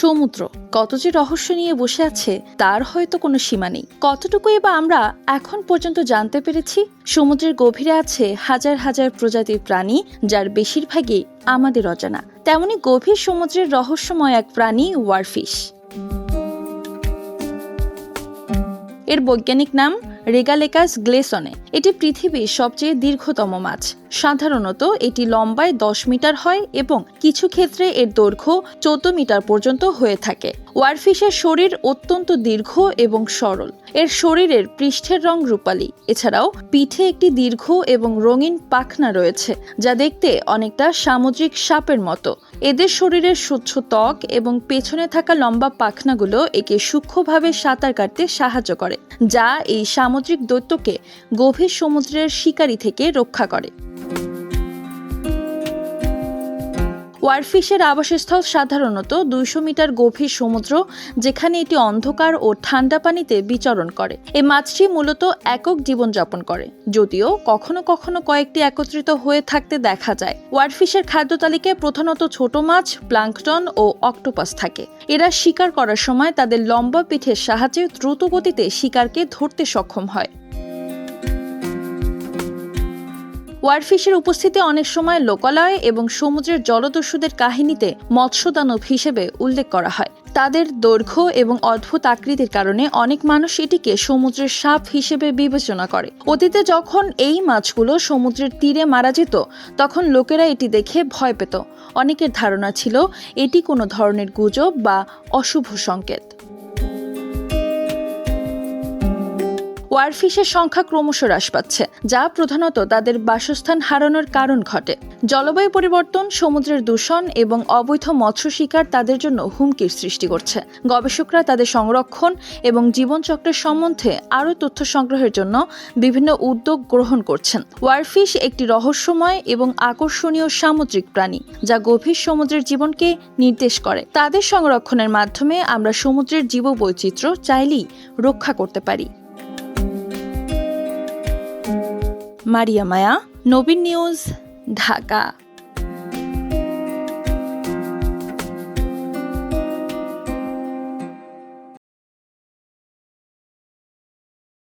সমুদ্র। কত যে রহস্য নিয়ে বসে আছে, তার হয়তো কোনো সীমা নেই। কতটুকুই বা আমরা এখন পর্যন্ত জানতে পেরেছি? সমুদ্রের গভীরে আছে হাজার হাজার প্রজাতির প্রাণী, যার বেশিরভাগই আমাদের অজানা। তেমনি গভীর সমুদ্রের রহস্যময় এক প্রাণী, ওয়ারফিশ। এর বৈজ্ঞানিক নাম রেগালেকাস গ্লেসনে এটি পৃথিবীর সবচেয়ে দীর্ঘতম মাছ। সাধারণত এটি লম্বায় দশ মিটার হয় এবং কিছু ক্ষেত্রে এর দৈর্ঘ্য চোদ্দ মিটার পর্যন্ত হয়ে থাকে। ওয়ারফিশের শরীর অত্যন্ত দীর্ঘ এবং সরল। এর শরীরের পৃষ্ঠের রং রূপালী। এছাড়াও পিঠে একটি দীর্ঘ এবং রঙিন পাখনা রয়েছে, যা দেখতে অনেকটা সামুদ্রিক সাপের মতো। এদের শরীরের স্বচ্ছ ত্বক এবং পেছনে থাকা লম্বা পাখনাগুলো একে সূক্ষ্মভাবে সাঁতার কাটতে সাহায্য করে, যা এই সামুদ্রিক দৈত্যকে গভীর সমুদ্রের শিকারি থেকে রক্ষা করে। ওয়ারফিশের আবাসস্থল সাধারণত দুইশো মিটার গভীর সমুদ্র, যেখানে এটি অন্ধকার ও ঠান্ডা পানিতে বিচরণ করে। এ মাছটি মূলত একক জীবনযাপন করে, যদিও কখনো কখনো কয়েকটি একত্রিত হয়ে থাকতে দেখা যায়। ওয়ারফিশের খাদ্য তালিকায় প্রধানত ছোট মাছ প্লাঙ্কটন ও অক্টোপাস থাকে। এরা শিকার করার সময় তাদের লম্বা পিঠের সাহায্যে দ্রুত গতিতে শিকারকে ধরতে সক্ষম হয়। ওয়ারফিশের উপস্থিতি অনেক সময় লোকালয় এবং সমুদ্রের জলদস্যুদের কাহিনীতে মৎস্যদানব হিসেবে উল্লেখ করা হয়। তাদের দৈর্ঘ্য এবং অদ্ভুত আকৃতির কারণে অনেক মানুষ এটিকে সমুদ্রের সাপ হিসেবে বিবেচনা করে। অতীতে যখন এই মাছগুলো সমুদ্রের তীরে মারা যেত, তখন লোকেরা এটি দেখে ভয় পেত। অনেকের ধারণা ছিল, এটি কোনো ধরনের গুজব বা অশুভ সংকেত। ওয়ারফিশের সংখ্যা ক্রমশ হ্রাস পাচ্ছে, যা প্রধানত তাদের বাসস্থান হারানোর কারণ ঘটে। জলবায়ু পরিবর্তন, সমুদ্রের দূষণ এবং অবৈধ মৎস্য শিকার তাদের জন্য হুমকির সৃষ্টি করছে। গবেষকরা তাদের সংরক্ষণ এবং জীবনচক্রের সম্বন্ধে আরও তথ্য সংগ্রহের জন্য বিভিন্ন উদ্যোগ গ্রহণ করছেন। ওয়ারফিশ একটি রহস্যময় এবং আকর্ষণীয় সামুদ্রিক প্রাণী, যা গভীর সমুদ্রের জীবনকে নির্দেশ করে। তাদের সংরক্ষণের মাধ্যমে আমরা সমুদ্রের জীববৈচিত্র্য চাইলেই রক্ষা করতে পারি। মারিয়া মায়া নবীন নিউজ ঢাকা।